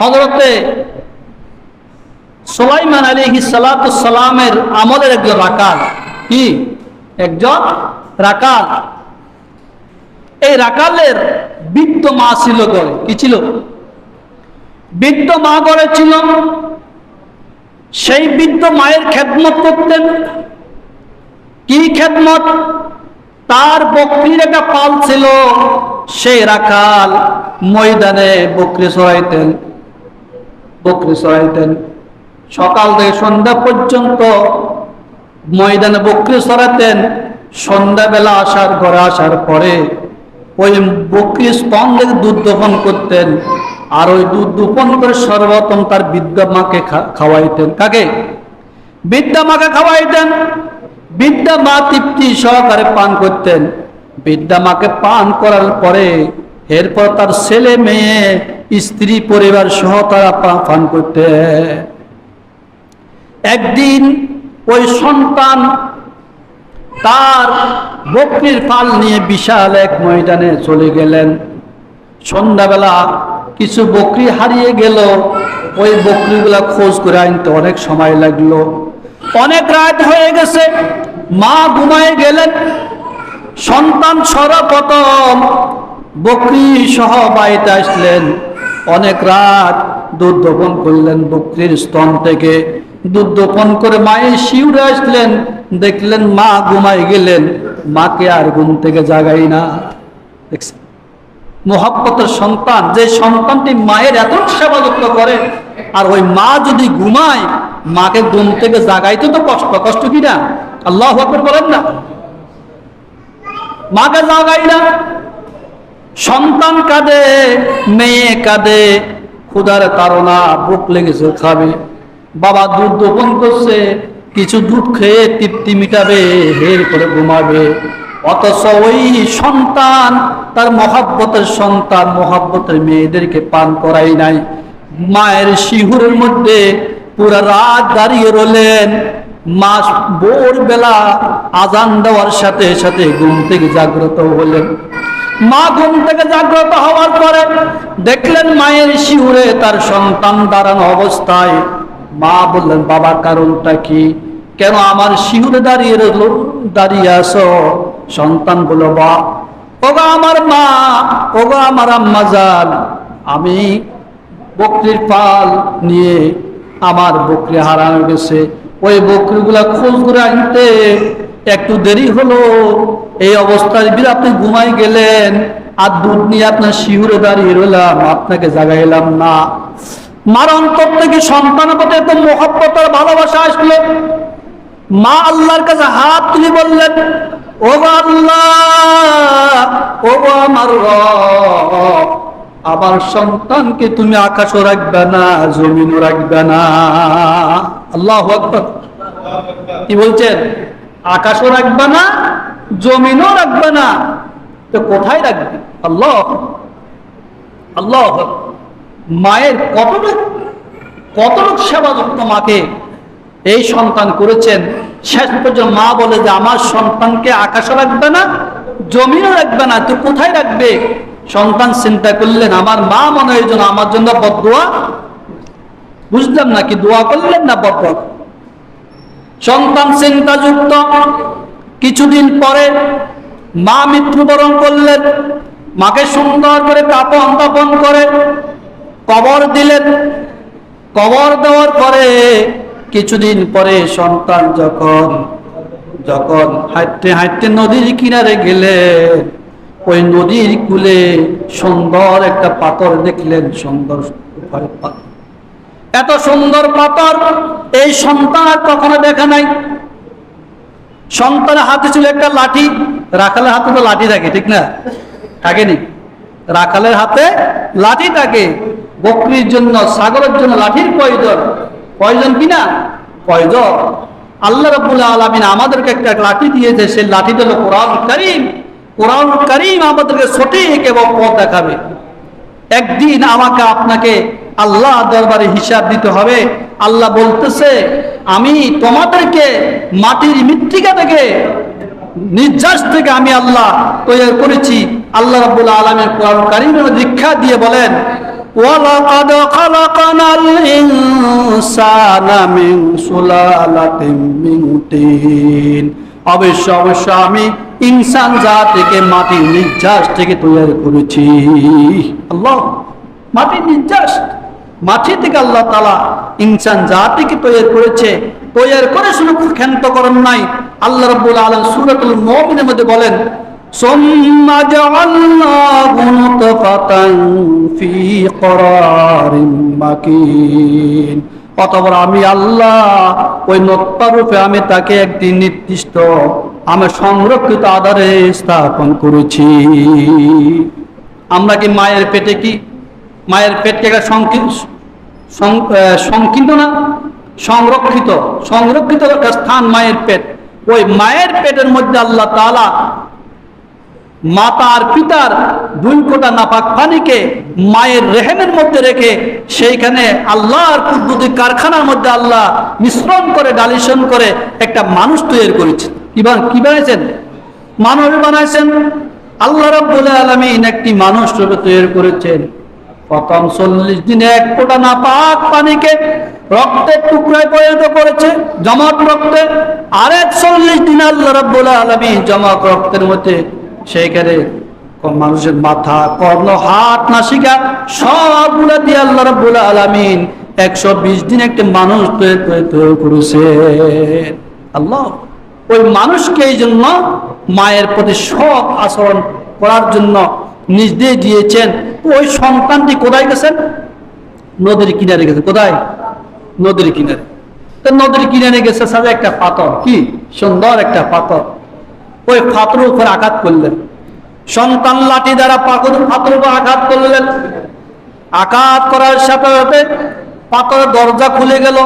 হজরতে সোলাইমান আলী সালামের আমলের একজন রাকাল কি? একজন রাকাল এই রাকালের বৃত্ত মা ছিল গড়ে। কি ছিল? বৃত্ত মা গড়ে ছিল। সেই বৃদ্ধ মায়ের খেদমত করতেন। কি খেদমত? তার বকরির একটা পাল ছিল। সেই রাখাল ময়দানে বকরি চড়াইতেন। বকরি সকাল থেকে সন্ধ্যা পর্যন্ত ময়দানে বকরি চড়াতেন সন্ধ্যাবেলা আসার ঘরে আসার পরে ওই বকরি স্তন দুধ দোপন করতেন আর ওই দুধ দোপন করে সর্বপ্রথম তার বিদ্যা মাকে খাওয়াইতেন। কাকে? বিদ্যা মাকে খাওয়াইতেন। বিদ্যা মা তৃপ্তি সহকারে পান করতেন। বিদ্যা মাকে পান করার পরে এরপর তার ছেলে মেয়ে, স্ত্রী, পরিবার সহ তারা পান করতে। একদিন ওই সন্তান তার বকরির পাল নিয়ে বিশাল এক ময়দানে চলে গেলেন। সন্ধ্যাবেলা কিছু বকরি হারিয়ে গেল। ওই বকরিগুলা খোঁজ করে আনতে অনেক সময় লাগল। অনেক রাত হয়ে গেছে, মা ঘুমায় গেলেন। সন্তান সর্বপ্রথম বকরি সহ বাড়িতে আসলেন। অনেক রাত দুধ দোপন করলেন বকরির স্তন থেকে। দুধ দোপন করে মায়ের শিউরে আসলেন। দেখলেন মা ঘুমাই গেলেন। মাকে আর ঘুম থেকে জাগাই না। দেখছেন? সন্তান, যে সন্তানটি মায়ের এত সেবা যত্ন করে, আর ওই মা যদি ঘুমায়, মাকে ঘুম থেকে জাগাইতে তো কষ্ট কষ্ট কি না? আল্লাহ বলেন না। মাকে জাগাই না। সন্তান কাঁদে, মেয়ে কাঁদে, ক্ষুধার তারা বুক লেগেছে খাবে। বাবা দুধ দোপন করছে, কিছু দুধ খেয়ে তৃপ্তি মিটাবে, হের করে ঘুমাবে। অথচ ওই সন্তান তার মহাব্বতের সন্তান, মহাব্বতের মেয়েদেরকে পান করাই নাই। মায়ের শিহুরের মধ্যে পুরা রাত দাঁড়িয়ে রলেন মাস ভোর বেলা আজান দেওয়ার সাথে সাথে ঘুম থেকে জাগ্রত হলেন। মা ঘুম থেকে জাগ্রত হওয়ার পরে দেখলেন মায়ের শিউরে তার সন্তান দাঁড়ানো অবস্থায়। মা বললেন, বাবা, কারণটা কি? কেন আমার শিউরে দাঁড়িয়ে দাঁড়িয়ে আসো সন্তান বলল, বা, ওগো আমার মা, ওগো আমার আম্মা যান আমি বকরির পাল নিয়ে আমার বকরি হারানো গেছে। ওই বকরিগুলা খোঁজ করে আনতে একটু দেরি হলো। এই অবস্থায় বির আপনি ঘুমাই গেলেন, আর দুধ নিয়ে আপনার শিহুরে দাঁড়িয়ে রইলাম, আপনাকে জাগাইলাম না। মার অন্তর থেকে সন্তানের প্রতি এত মহব্বত ভালোবাসা আসলো। মা আল্লাহর কাছে হাত তুলে বললেন, ও আল্লাহ আমার আমার সন্তানকে তুমি আকাশও রাখবে না, জমিনও রাখবে না। আল্লাহ কি বলছেন? আকাশও রাখবে না জমিনও রাখবে না। তো কোথায় রাখবে? আল্লাহ। আল্লাহ। মায়ের কতটুক কতটুক সেবা যত্ন মাকে এই সন্তান করেছেন। শেষ পর্যন্ত মা বলে যে, আমার সন্তানকে আকাশও রাখবে না জমিও রাখবে না, তো কোথায় রাখবে? সন্তান চিন্তা করলেন, আমার মা মনে হয় যেন আমার জন্য বদুয়া বুঝলাম না কি দোয়া করলেন না বদুয়া সন্তান চিন্তাযুক্ত। কিছুদিন পরে মা মৃত্যুবরণ করলেন। মাকে সুন্দর করে কাপন তাপন করে কবর দিলেন। কবর দেওয়ার পরে কিছুদিন পরে সন্তান যখন যখন হাঁটতে হাঁটতে নদীর কিনারে গেলেন, ওই নদীর কুলে সুন্দর একটা পাথর দেখলেন, সুন্দর এত সুন্দর পাথর, এই সন্তান কখনো দেখা নাই। সন্তানের হাতে ছিল একটা লাঠি, রাখালের হাতে তো লাঠি থাকে, ঠিক না? থাকেনি। রাখালের হাতে লাঠি থাকে। বকরির জন্য সাগরের জন্য লাঠির প্রয়োজন। প্রয়োজন কিনা প্রয়োজন। আল্লাহ রবুল্লা আলমিন আমাদেরকে একটা লাঠি দিয়েছে, সেই লাঠিটা হলো কোরআন করিম। কোরআন করিম আমাদেরকে সঠিক এবং পথ দেখাবে। একদিন আমাকে আপনাকে আল্লাহ দরবারে হিসাব দিতে হবে। আল্লাহ বলতেছে, আমি তোমাদেরকে মাটির মৃত্তিকা থেকে, নির্যাস থেকে আমি আল্লাহ তৈরি করেছি। আল্লাহ রাব্বুল আলামিন কোরআন কারীমের দীক্ষা দিয়ে বলেন, ওয়ালাকাদ খালাক ইনসানা মিন সুলালাতিন মিন তিন অবশ্য অবশ্য আমি ইনসান জাতিকে মাটির নির্যাস থেকে তৈরি করেছি। আল্লাহ, মাটির নির্যাস। মাটি থেকে আল্লাহ তালা ইনসান জাতিকে তৈরি করেছে তৈরি করে শুধু ক্ষান্ত করেন নাই আল্লাহ রব্বুল আলম সুরাতুল মমিনের মধ্যে বলেন ثم جعلناه نطفة في قرار مكين অতপর আমি আল্লাহ ওই নত্তা রূপে আমি তাকে একটি নির্দিষ্ট আমি সংরক্ষিত আধারে স্থাপন করেছি আমরা কি মায়ের পেটে কি মায়ের পেটকে একটা সংকীর্ণ না সংরক্ষিত সংরক্ষিত একটা স্থান মায়ের পেট। ওই মায়ের পেটের মধ্যে আল্লাহ তালা মাতা আর পিতার দুই কোটা নাপাক পানিকে মায়ের রেহেমের মধ্যে রেখে সেইখানে আল্লাহর কুদ্দুতি কারখানার মধ্যে আল্লাহ মিশ্রণ করে, ডালিশন করে একটা মানুষ তৈরি করেছেন। কি বান- কি বানাইছেন? মানুষ বানাইছেন? আল্লাহ রাব্বুল আলামিন একটি মানুষ রূপে তৈরি করেছেন। প্রথম চল্লিশ দিনে এক ফোঁটা নাপাক পানিকে রক্তের টুকরায় পরিণত করেছে জমাট রক্তে। আরেক চল্লিশ দিন আল্লাহ রাব্বুল আলামিন জমাট রক্তের মধ্যে সেইখানে মানুষের মাথা, কর্ণ, হাত, নাসিকা সবগুলা দিয়ে আল্লাহ রাব্বুল আলামিন একশো বিশ দিন একটি মানুষ তৈরি করেছে। আল্লাহ, ওই মানুষকে এই জন্য মায়ের প্রতি সব আচরণ করার জন্য নিজ দিয়ে দিয়েছেন। ওই সন্তানটি কোথায় গেছেন নদীর কিনারে গেছে। কোথায়? নদীর কিনারে। তো নদীর কিনারে গেছে সাথে একটা পাথর। কি? সুন্দর একটা পাথর। ওই পাথরের উপর আঘাত করলেন। সন্তান লাঠি দ্বারা পাথর পাথর উপর আঘাত করলেন। আঘাত করার সাথে সাথে পাথরের দরজা খুলে গেল।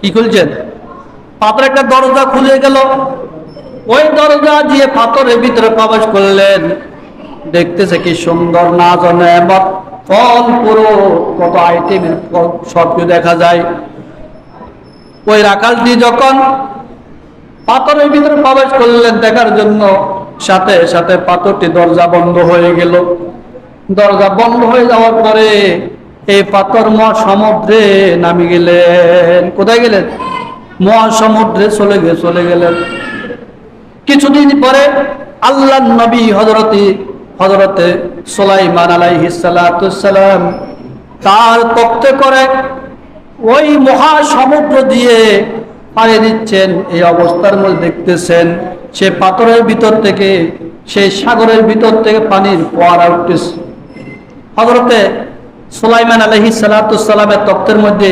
কি খুলছেন? পাথর একটা দরজা খুলে গেল। ওই দরজা দিয়ে পাথরের ভিতরে প্রবেশ করলেন। দেখতেছে কি সুন্দর না জানে ফল পুরো কত আইটেম সব কিছু দেখা যায়। ওই রাখালটি যখন পাথরের ভিতরে প্রবেশ করলেন দেখার জন্য, সাথে সাথে পাথরটি দরজা বন্ধ হয়ে গেল। দরজা বন্ধ হয়ে যাওয়ার পরে এই পাথর মহাসমুদ্রে নামি গেলেন। কোথায় গেলেন? মহাসমুদ্রে চলে গে, চলে গেলেন। কিছুদিন পরে আল্লাহ নবী হজরতি হজরতে সোলাইমান আলাইহিসালাম তার তত্ত্বে করে ওই মহাসমুদ্র দিয়ে পাড়ি দিচ্ছেন, এই অবস্থার মধ্যে দেখতেছেন, সে পাথরের ভিতর থেকে সেই সাগরের ভিতর থেকে পানির ফোয়ারা উঠতেছে। হজরতে সোলাইমান আলহি সালাতামের তত্ত্বের মধ্যে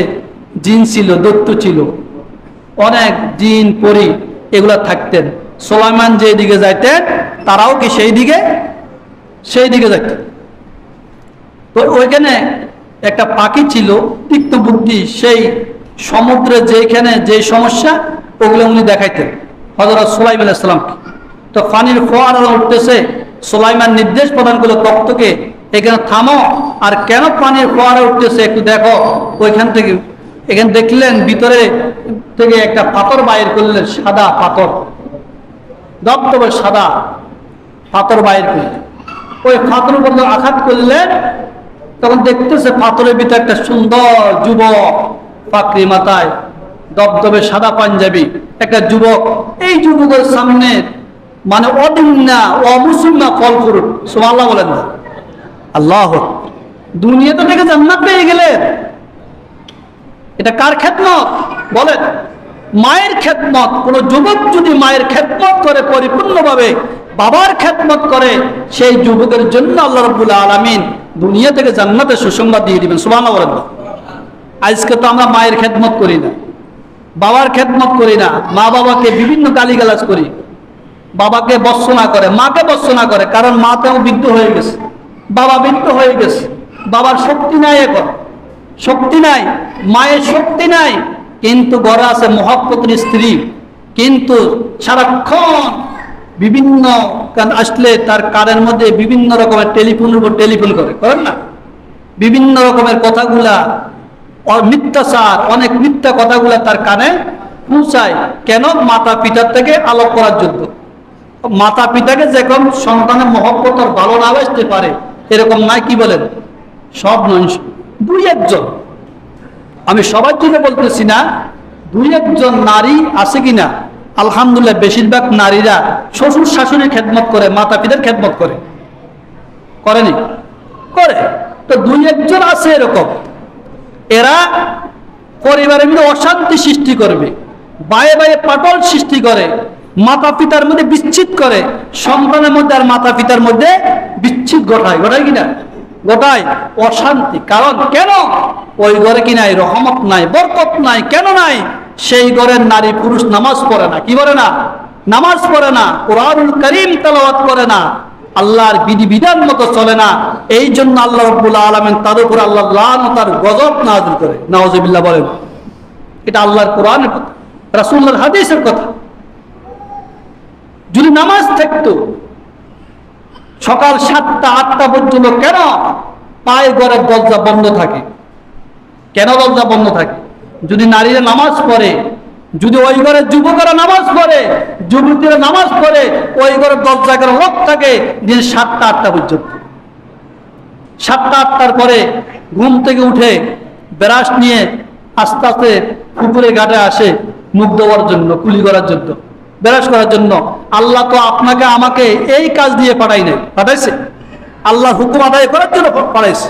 জিন ছিল দত্ত ছিল। অনেক জিন পরি এগুলা থাকতেন। সোলাইমান যে দিকে যাইতেন, তারাও কি সেই দিকে সেই দিকে যাইতেন তো ওইখানে একটা পাখি ছিল, তিক্ত বুদ্ধি, সেই সমুদ্রে যেখানে যে সমস্যা, ওগুলো উনি দেখাইতেন। হজরত সোলাইমান ইসলামকে তো পানির ফোয়ারা উঠতেছে, সোলাইমান নির্দেশ প্রদান করল তত্ত্বকে এখানে থামো, আর কেন পানির ফোয়ারা উঠতেছে একটু দেখো। ওইখান থেকে, এখানে দেখলেন, ভিতরে থেকে একটা পাথর বাইর করলেন, সাদা পাথর। দপ্তবে সাদা পাথর বাইর করলেন। ওই পাথর উপর আঘাত করলেন তখন দেখতেছে পাথরের ভিতরে একটা সুন্দর যুবক পাকড়ি মাথায়, দবদবে সাদা পাঞ্জাবি, একটা যুবক। এই যুবকের সামনে মানে অদিন্না অমুসলিমা ফল করুন সুমাল্লাহ বলেন না। আল্লাহ, দুনিয়াতে থেকে জান্নাত পেয়ে গেলেন এটা কার খেদমত? বলেন, মায়ের খেদমত। কোন যুবক যদি মায়ের খেদমত করে পরিপূর্ণভাবে বাবার খেদমত করে সেই যুবকের জন্য আল্লাহ রব্বুল আলমিন দুনিয়া থেকে জান্নাতে সুসংবাদ দিয়ে দিবেন বলেন। আজকে তো আমরা মায়ের খেদমত করি না, বাবার খেদমত করি না, মা বাবাকে বিভিন্ন গালিগালাজ করি, বাবাকে বর্ষনা করে, মাকে বর্ষনা করে, কারণ মা তেও বৃদ্ধ হয়ে গেছে, বাবা বৃদ্ধ হয়ে গেছে, বাবার শক্তি নাই এখন, শক্তি নাই, মায়ের শক্তি নাই, কিন্তু ঘরে আছে মহাপত্রী স্ত্রী, কিন্তু সারাক্ষণ বিভিন্ন আসলে তার কারের মধ্যে বিভিন্ন রকমের টেলিফোনের উপর টেলিফোন করে, করেন না? বিভিন্ন রকমের কথাগুলা মিথ্যাচার, অনেক মিথ্যা কথাগুলা তার কানে পৌঁছায়। কেন? মাতা পিতার থেকে আলোক করার জন্য মাতা পিতাকে যেরকম সন্তানের মহব্বত ভালো না বাসতে পারে, এরকম নাই কি বলেন? সব নয় দুই একজন। আমি সবার জন্য বলতেছি না, দুই একজন নারী আছে কিনা? আলহামদুলিল্লাহ, বেশিরভাগ নারীরা শ্বশুর শাশুড়ির খেদমত করে মাতা পিতার খেদমত করে। করেনি করে। তো দুই একজন আছে এরকম। এরা পরিবারের মধ্যে অশান্তি সৃষ্টি করবে, বায়ে বায়ে পাটল সৃষ্টি করে মাতা পিতার মধ্যে বিচ্ছিত করে, সন্তানের মধ্যে আর মাতা পিতার মধ্যে বিচ্ছিত ঘটায়। ঘটায় কিনা ঘটায়। অশান্তি। কারণ কেন? ওই ঘরে কি নাই? রহমত নাই, বরকত নাই। কেন নাই? সেই ঘরের নারী পুরুষ নামাজ পড়ে না। কি বলে না? নামাজ পড়ে না, কোরআনুল করিম তেলাওয়াত করে না। আল্লাহর বিধি বিধান মতো চলে না। এই জন্য আল্লাহ আলমেন তার উপর আল্লাহ তার গজব নাজিল করে। নওয়াজবিল্লাহ বলেন। এটা আল্লাহর কোরআনের কথা রাসুল্লাহর হাদিসের কথা। যদি নামাজ থাকতো, সকাল সাতটা, আটটা পর্যন্ত কেন পায়ে ঘরের দরজা বন্ধ থাকে? কেন দরজা বন্ধ থাকে? যদি নারীরা নামাজ পড়ে, যদি ওই ঘরের যুবকেরা নামাজ পড়ে, যুবতীরা নামাজ পড়ে, ওই ঘরের দরজা কেন লোক থাকে দিন সাতটা আটটা পর্যন্ত। সাতটা আটটার পরে ঘুম থেকে উঠে ব্রাশ নিয়ে আস্তে আস্তে পুকুরে ঘাটে আসে মুখ দেওয়ার জন্য, কুলি করার জন্য, ব্রাশ করার জন্য। আল্লাহ তো আপনাকে আমাকে এই কাজ দিয়ে পাঠাই নাই পাঠাইছে? আল্লাহ হুকুম আদায় করার জন্য পাঠাইছে।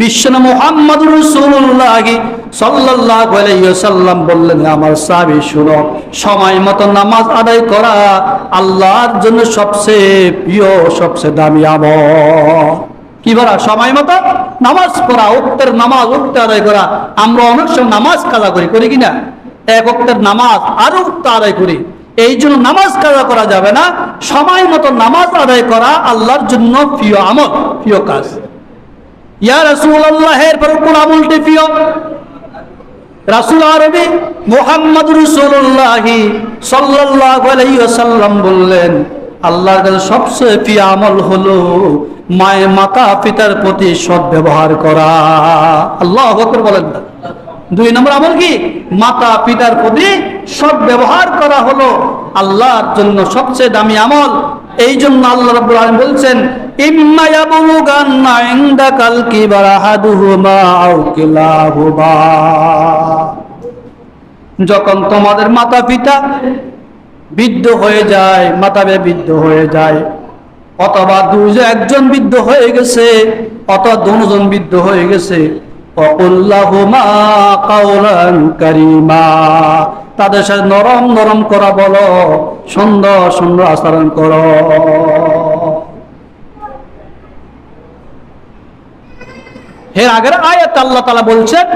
বিশ্ব মুহাম্মদ রাসূলুল্লাহ সাল্লাল্লাহু আলাইহি ওয়াসাল্লাম বললেন আমার সাহাবী, শুনো, সময় মতো নামাজ আদায় করা আল্লাহর জন্য সবচেয়ে প্রিয়, সবচেয়ে দামি আমল। কি বলা? সময় মতো নামাজ পড়া, উক্তের নামাজ, উক্তে আদায় করা। আমরা অনেক সময় নামাজ কাজা করি করি কিনা? এক উক্তের নামাজ আরও উক্ত আদায় করি। এই জন্য নামাজ কাজা করা যাবে না। সময় মতো নামাজ আদায় করা আল্লাহর জন্য প্রিয় আমল, প্রিয় কাজ। ইয়া আল্লাহ প্রিয়। রাসূল বললেন, আল্লাহর কাছে সবচেয়ে প্রিয় আমল হলো মায়ের মাতা পিতার প্রতি সৎ ব্যবহার করা। আল্লাহ বলেন দুই নম্বর আমল কি? মাতা পিতার প্রতি সৎ ব্যবহার করা হলো আল্লাহর জন্য সবচেয়ে দামি আমল। এই জন্য আল্লাহ আলামিন বলছেন যখন তোমাদের মাতা পিতা বৃদ্ধ হয়ে যায় মাতা বৃদ্ধ হয়ে যায়, অথবা দুজন একজন বৃদ্ধ হয়ে গেছে, অথবা দুজন বৃদ্ধ হয়ে গেছে তাদের সাথে নরম নরম করা বলো সুন্দর সুন্দর আচরণ করো। এর আগের আয়াত আল্লাহ তালা বলছেন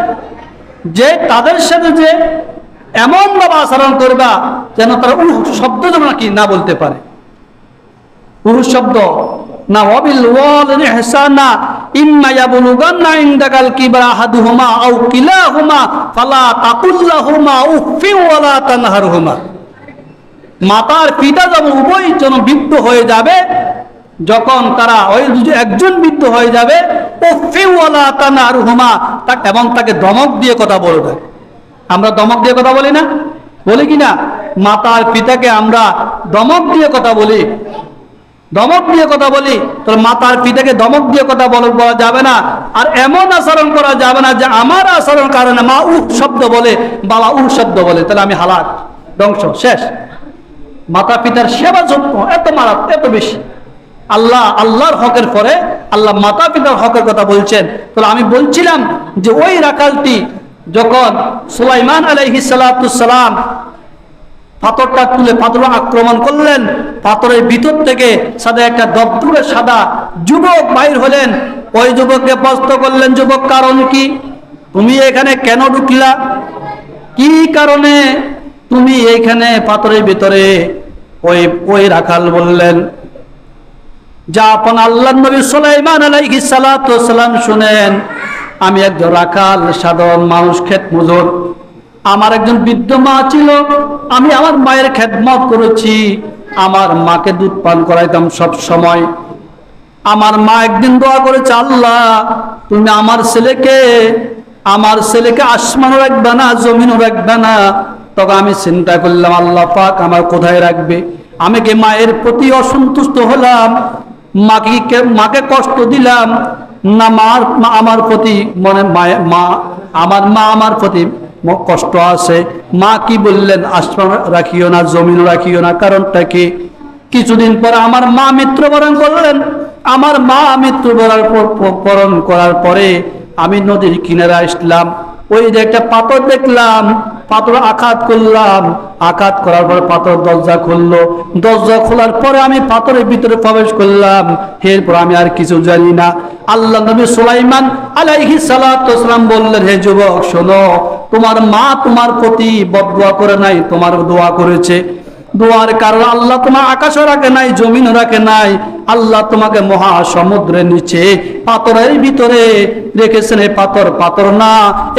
যে তাদের সাথে যে এমন ভাবে আচরণ করবা যেন তারা উহ শব্দ যেন নাকি না বলতে পারে। পুরুষ শব্দ না ওয়াল ফালা মাতার পিতা যখন উভয় জন বৃদ্ধ হয়ে যাবে, যখন তারা ওই একজন বৃদ্ধ হয়ে যাবে এবং তাকে দমক দিয়ে কথা বলবে আমরা দমক দিয়ে কথা বলি না? বলি কি না? মাতার পিতাকে আমরা দমক দিয়ে কথা বলি। দমক দিয়ে কথা বলি, তাহলে মাতার পিতাকে দমক দিয়ে কথা বল- যাবে না। আর এমন আচরণ করা যাবে না যে আমার আচরণ কারণে মা উহ শব্দ বলে, বাবা উহ শব্দ বলে। তাহলে আমি হালাক, ধ্বংস, শেষ। মাতা পিতার সেবা যত্ন এত মারাত এত বেশি। আল্লাহ আল্লাহর হকের পরে আল্লাহ মাতা পিতার হকের কথা বলছেন। তাহলে আমি বলছিলাম যে ওই রাকালটি যখন সুলাইমান আলাইহি সালাম পাথরটা তুলে পাথর আক্রমণ করলেন, পাথরের ভিতর থেকে সাদা একটা দপ্তরে সাদা যুবক বাইর হলেন। ওই যুবককে প্রশ্ন করলেন, যুবক, কারণ কি? তুমি এখানে কেন ঢুকলা? কি কারণে তুমি এইখানে পাথরের ভিতরে? ওই ওই রাখাল বললেন যা আপন আল্লাহ নবী সুলাইমান আলাইহিস সালাতু সালাম শুনেন, আমি একজন রাখাল, সাধারণ মানুষ ক্ষেত মজুর আমার একজন বৃদ্ধ মা ছিল, আমি আমার মায়ের খেদমত করেছি, আমার মাকে দুধ পান করাইতাম সব সময়। আমার মা একদিন দোয়া করেছে, আল্লাহ, তুমি আমার ছেলেকে আমার ছেলেকে আসমানও রাখবে না জমিনও রাখবে না তখন আমি চিন্তা করলাম, আল্লাহ পাক আমার কোথায় রাখবে? আমি কি মায়ের প্রতি অসন্তুষ্ট হলাম? মাকে মাকে কষ্ট দিলাম? না মার মা আমার প্রতি মনে মা আমার মা আমার প্রতি কষ্ট আছে। মা কি বললেন? আসমান রাখিও না, জমিনও রাখিও না। কারণটা কি? কিছুদিন পর আমার মা মৃত্যুবরণ করলেন। আমার মা মৃত্যুবরণ বরণ করার পরে আমি নদীর কিনারে আসলাম। ওই যে একটা পাথর দেখলাম, পাথর আঘাত করলাম। আঘাত করার পর পাথর দরজা খুললো। দরজা খোলার পরে আমি পাথরের ভিতরে প্রবেশ করলাম। এরপর আমি আর কিছু জানি না। আল্লাহ নবী সুলাইমান আলাইহি সালাম বললেন, হে যুবক, শোনো, তোমার মা তোমার প্রতি বদুয়া করে নাই, তোমার দোয়া করেছে। দোয়ার কারণ আল্লাহ তোমার আকাশও রাখে নাই, জমিনও রাখে নাই। আল্লাহ তোমাকে মহা সমুদ্রের নিচে পাথরের ভিতরে রেখেছেন। এই পাথর পাথর না,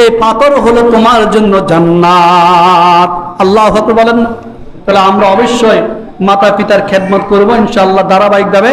এই পাথর হলো তোমার জন্য জান্নাত। আল্লাহ বলেন। তাহলে আমরা অবশ্যই মাতা পিতার খেদমত করব, ইনশাআল্লাহ ধারাবাহিক ভাবে